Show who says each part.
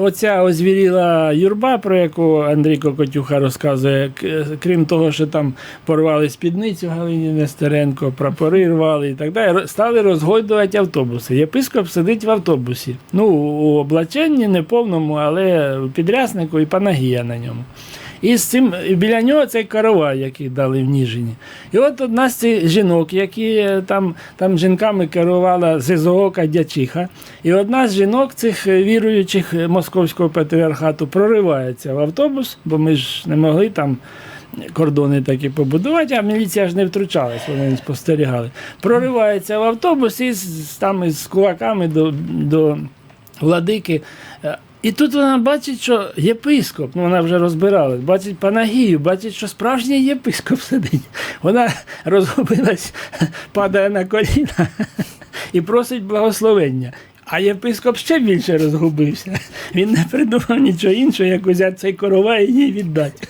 Speaker 1: Оця озвіріла юрба, про яку Андрій Кокотюха розказує, крім того, що там порвали спідницю Галині Нестеренко, прапори рвали і так далі, стали розгойдувати автобуси. Єпископ сидить в автобусі. Ну, у облаченні неповному, але в підряснику і панагія на ньому. І з цим біля нього цей каравай, який дали в Ніжині. І от одна з цих жінок, які е, там, там жінками керувала ЗЗО Кадячиха, і одна з жінок цих е, віруючих е, московського патріархату проривається в автобус, бо ми ж не могли там кордони такі побудувати, а міліція ж не втручалась, вони спостерігали. Проривається в автобус і з- там із кулаками до, до владики. І тут вона бачить, що єпископ, ну вона вже розбиралась, бачить Панагію, бачить, що справжній єпископ сидить. Вона розгубилась, падає на коліна і просить благословення. А єпископ ще більше розгубився. Він не придумав нічого іншого, як узяти цей коровай і їй віддати.